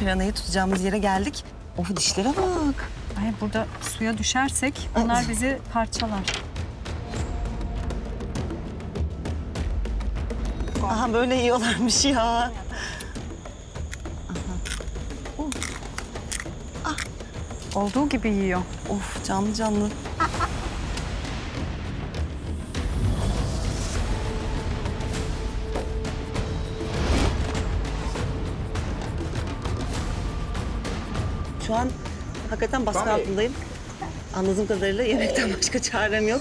piranayı tutacağımız yere geldik. Of dişlere bak. Ay burada suya düşersek bunlar bizi parçalar. Aha böyle yiyorlarmış ya. Olduğu gibi yiyor. Of canlı canlı. Şu an hakikaten baskı altındayım. Anladığım kadarıyla yemekten başka çarem yok.